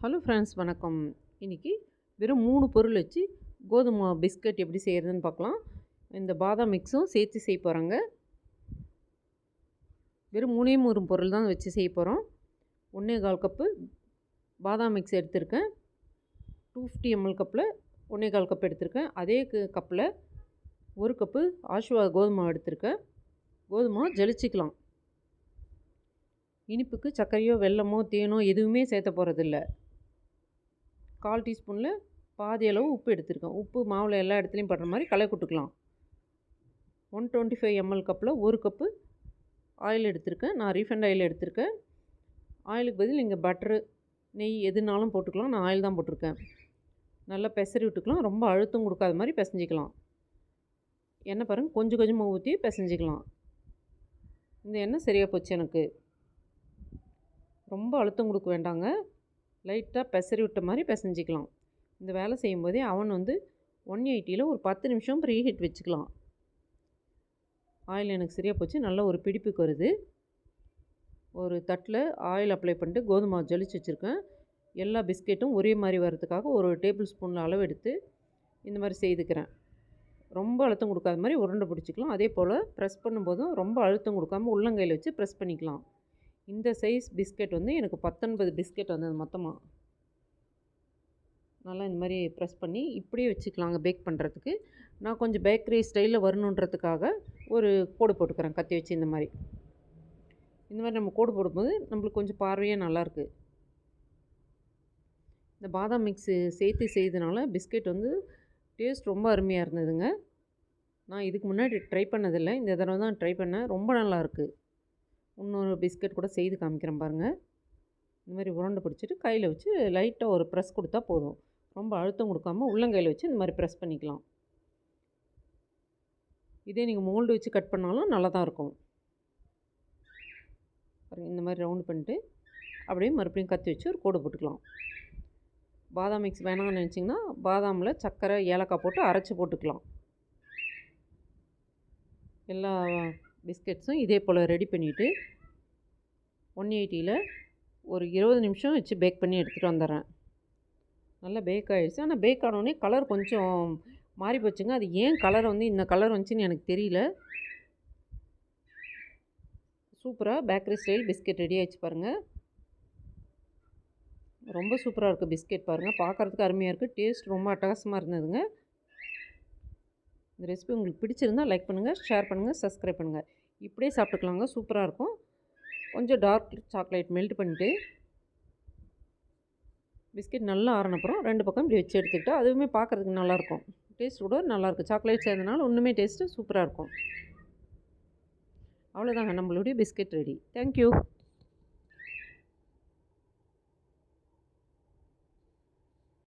Hello friends வணக்கம். இன்றைக்கி வெறும் மூணு பொருள் வச்சு கோதுமை பிஸ்கட் எப்படி செய்கிறதுன்னு பார்க்கலாம். இந்த பாதாம் மிக்ஸும் சேர்த்து செய்ய போகிறாங்க வெறும் மூணே மூணு பொருள் தான் வச்சு செய்ய போகிறோம் ஒன்றே கால் கப்பு பாதாம் மிக்ஸ் எடுத்திருக்கேன். டூ ஃபிஃப்டி எம்எல் கப்பில் ஒன்றே கால் கப் எடுத்திருக்கேன். அதே கப்பில் ஒரு கப்பு ஆஷ்வா கோதுமை எடுத்திருக்கேன். கோதுமை ஜலிச்சிக்கலாம். இனிப்புக்கு சர்க்கரையோ வெல்லமோ தேனோ எதுவுமே சேர்த்த போகிறதில்ல கால் டீஸ்பூனில் பாதி அளவு உப்பு எடுத்திருக்கேன். உப்பு மாவில் எல்லா இடத்துலையும் படுற மாதிரி களை கொட்டுக்கலாம் ஒன் டுவெண்ட்டி ஃபைவ் எம்எல் கப்பில் ஒரு கப்பு ஆயில் எடுத்திருக்கேன். நான் ரீஃபண்ட் ஆயில் எடுத்திருக்கேன். ஆயிலுக்கு பதில் நீங்கள் பட்டரு நெய் எதுனாலும் போட்டுக்கலாம். நான் ஆயில் தான் போட்டிருக்கேன். நல்லா பெசரி விட்டுக்கலாம். ரொம்ப அழுத்தம் கொடுக்காத மாதிரி பிசைஞ்சிக்கலாம். எண்ணெய் பாருங்கள் கொஞ்சம் கொஞ்சமாக ஊற்றி பிசைஞ்சிக்கலாம். இந்த எண்ணெய் சரியாக போச்சு எனக்கு. ரொம்ப அழுத்தம் கொடுக்க வேண்டாங்க. லைட்டாக பெசரி விட்ட மாதிரி பிசைஞ்சிக்கலாம். இந்த வேலை செய்யும்போதே அவன் வந்து ஒன் எயிட்டியில் ஒரு பத்து நிமிஷம் ப்ரீ ஹீட் வச்சுக்கலாம். ஆயில் எனக்கு சரியாக போச்சு. நல்ல ஒரு பிடிப்புக்கு வருது. ஒரு தட்டில் ஆயில் அப்ளை பண்ணிட்டு கோதுமை ஜலிச்சு வச்சுருக்கேன். எல்லா பிஸ்கெட்டும் ஒரே மாதிரி வர்றதுக்காக ஒரு டேபிள் ஸ்பூனில் அளவு எடுத்து இந்த மாதிரி செய்துக்கிறேன். ரொம்ப அழுத்தம் கொடுக்காத மாதிரி உருண்டை பிடிச்சிக்கலாம். அதே போல் ப்ரெஸ் பண்ணும்போதும் ரொம்ப அழுத்தம் கொடுக்காமல் உள்ளங்கையில் வச்சு ப்ரெஸ் பண்ணிக்கலாம். இந்த சைஸ் பிஸ்கெட் வந்து எனக்கு பத்தொன்பது பிஸ்கெட் வந்தது மொத்தமாக நல்லா இந்த மாதிரி ப்ரெஸ் பண்ணி இப்படியே வச்சுக்கலாங்க பேக் பண்ணுறதுக்கு நான் கொஞ்சம் பேக்கரி ஸ்டைலில் வரணுன்றதுக்காக ஒரு கோடு போட்டுக்கிறேன் கத்தி வச்சு இந்த மாதிரி. இந்த மாதிரி நம்ம கோடு போடும்போது நம்மளுக்கு கொஞ்சம் பார்வையாக நல்லாயிருக்கு இந்த பாதாம் மிக்ஸு சேர்த்து செய்தனால பிஸ்கெட் வந்து டேஸ்ட் ரொம்ப அருமையாக இருந்ததுங்க. நான் இதுக்கு முன்னாடி ட்ரை பண்ணதில்லை இந்த தடவை தான் ட்ரை பண்ணேன் ரொம்ப நல்லாயிருக்கு இன்னொரு பிஸ்கட் கூட செய்து காமிக்கிறேன் பாருங்கள் இந்த மாதிரி உருண்டை பிடிச்சிட்டு கையில் வச்சு லைட்டாக ஒரு ப்ரெஸ் கொடுத்தா போதும். ரொம்ப அழுத்தம் கொடுக்காமல் உள்ளங்கையில் வச்சு இந்த மாதிரி ப்ரெஸ் பண்ணிக்கலாம். இதே நீங்கள் மோல்டு வச்சு கட் பண்ணாலும் நல்லா தான் இருக்கும் இந்த மாதிரி ரவுண்ட் பண்ணிட்டு அப்படியே மறுபடியும் கத்தி வச்சு ஒரு கோடு போட்டுக்கலாம். பாதாம் மிக்ஸ் வேணாம்னு நினச்சிங்கன்னா பாதாமில் சர்க்கரை ஏலக்காய் போட்டு அரைச்சி போட்டுக்கலாம். எல்லா பிஸ்கெட்ஸும் இதே போல் ரெடி பண்ணிவிட்டு ஒன் எயிட்டியில் ஒரு இருபது நிமிஷம் வச்சு பேக் பண்ணி எடுத்துகிட்டு வந்துடுறேன். நல்லா பேக் ஆகிடுச்சு ஆனால் பேக் ஆனோடனே கலர் கொஞ்சம் மாறி போச்சுங்க. அது ஏன் கலர் வந்து இந்த கலர் வந்துச்சுன்னு எனக்கு தெரியல. சூப்பராக பேக்கரி ஸ்டைல் பிஸ்கெட் ரெடி ஆகிடுச்சு பாருங்கள் ரொம்ப சூப்பராக இருக்குது பிஸ்கெட் பாருங்கள் பார்க்குறதுக்கு அருமையாக இருக்குது டேஸ்ட் ரொம்ப அட்டகாசமாக இருந்ததுங்க. இந்த ரெசிபி உங்களுக்கு பிடிச்சிருந்தால் லைக் பண்ணுங்கள் ஷேர் பண்ணுங்கள் சப்ஸ்கிரைப் பண்ணுங்கள் இப்படியே சாப்பிட்டுக்கலாங்க. சூப்பராக இருக்கும். கொஞ்சம் டார்க் சாக்லேட் மெல்ட் பண்ணிவிட்டு பிஸ்கெட் நல்லா ஆறினப்புறம் ரெண்டு பக்கம் இப்படி வச்சு எடுத்துக்கிட்டால் அதுவுமே பார்க்குறதுக்கு நல்லாயிருக்கும். டேஸ்ட் கூட நல்லாயிருக்கும் சாக்லேட் சேர்ந்தனால ஒன்றுமே டேஸ்ட்டு சூப்பராக இருக்கும். அவ்வளோதாங்க நம்மளுடைய பிஸ்கெட் ரெடி தேங்க்யூ